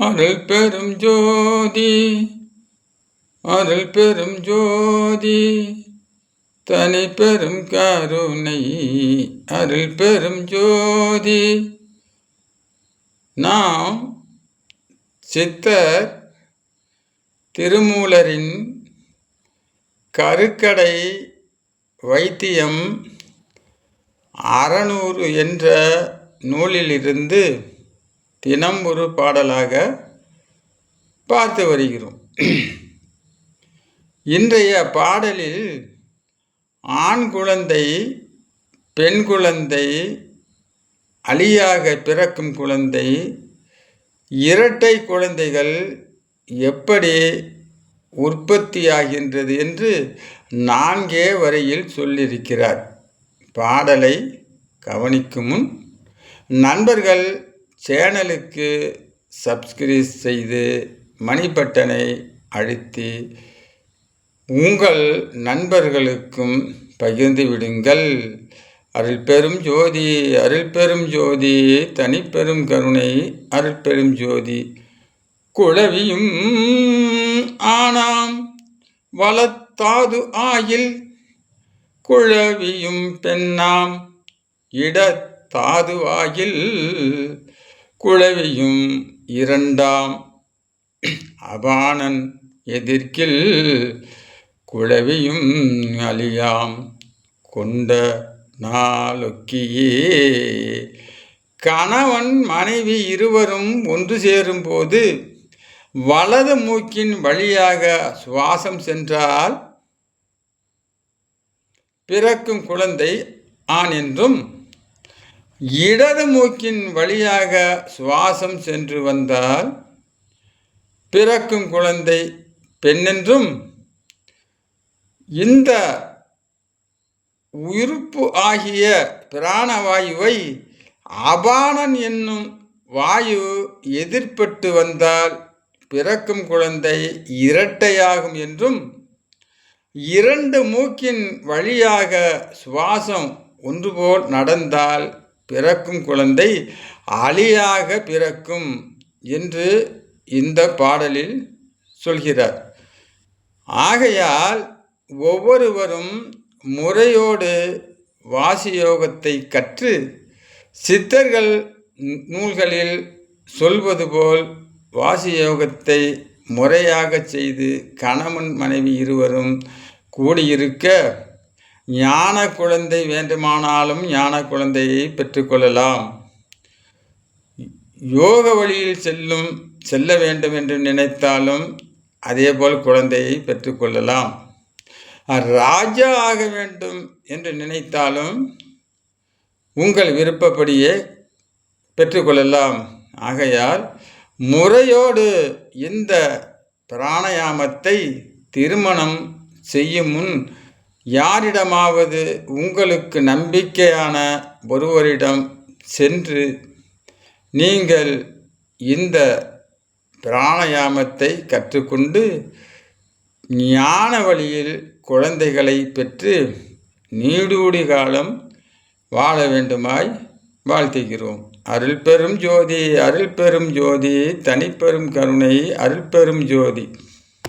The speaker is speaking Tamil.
அருள் பெரும் ஜோதி அருள் பெரும் ஜோதி தனி பெரும் கருணை அருள் பெரும் ஜோதி. நாம் சித்தர் திருமூலரின் கருக்கடை வைத்தியம் அறநூறு என்ற நூலிலிருந்து தினம் ஒரு பாடலாக பார்த்து வருகிறோம். இன்றைய பாடலில் ஆண் குழந்தை பெண் குழந்தை அழியாக பிறக்கும் குழந்தை இரட்டை குழந்தைகள் எப்படி உற்பத்தியாகின்றது என்று நான்கே வரையில் சொல்லியிருக்கிறார். பாடலை கவனிக்கும் முன் நண்பர்கள் சேனலுக்கு சப்ஸ்கிரைப் செய்து மணி பட்டனை அழுத்தி உங்கள் நண்பர்களுக்கும் பகிர்ந்து விடுங்கள். அருள் பெரும் ஜோதி அருள் பெரும் ஜோதி தனிப்பெரும் கருணை அருள் பெரும் ஜோதி குழவியும் ஆனாம் வளத்தாது ஆயில் குழவியும் பெண்ணாம் இடத்தாது குழவியும் இரண்டாம் அபானன் எதிர்க்கில் குழவியும் அழியாம் கொண்ட நாளொக்கியே. கணவன் மனைவி இருவரும் ஒன்று சேரும்போது வலது மூக்கின் வழியாக சுவாசம் சென்றால் பிறக்கும் குழந்தை ஆண் என்றும் இடது மூக்கின் வழியாக சுவாசம் சென்று வந்தால் பிறக்கும் குழந்தை பெண்ணென்றும் இந்த உறுப்பு ஆகிய பிராணவாயுவை அபானன் என்னும் வாயு எதிர்பட்டு வந்தால் பிறக்கும் குழந்தை இரட்டையாகும் என்றும் இரண்டு மூக்கின் வழியாக சுவாசம் ஒன்றுபோல் நடந்தால் பிறக்கும் குழந்தை அழியாக பிறக்கும் என்று இந்த பாடலில் சொல்கிறார். ஆகையால் ஒவ்வொருவரும் முறையோடு வாசியோகத்தை கற்று சித்தர்கள் நூல்களில் சொல்வது போல் வாசியோகத்தை முறையாக செய்து கணவன் மனைவி இருவரும் கூடியிருக்க ஞான குழந்தை வேண்டுமானாலும் ஞான குழந்தையை பெற்றுக்கொள்ளலாம். யோக வழியில் செல்லும் செல்ல வேண்டும் என்று நினைத்தாலும் அதேபோல் குழந்தையை பெற்றுக்கொள்ளலாம். ராஜா ஆக வேண்டும் என்று நினைத்தாலும் உங்கள் விருப்பப்படியே பெற்றுக்கொள்ளலாம். ஆகையால் முறையோடு இந்த பிராணயாமத்தை திருமணம் செய்யும் முன் யாரிடமாவது உங்களுக்கு நம்பிக்கையான ஒருவரிடம் சென்று நீங்கள் இந்த பிராணயாமத்தை கற்றுக்கொண்டு ஞான வழியில் குழந்தைகளை பெற்று நீடூடி காலம் வாழ வேண்டுமாய் வாழ்த்துகிறோம். அருள் பெரும் ஜோதி அருள் பெரும் ஜோதி தனிப்பெரும் கருணை அருள் பெரும் ஜோதி.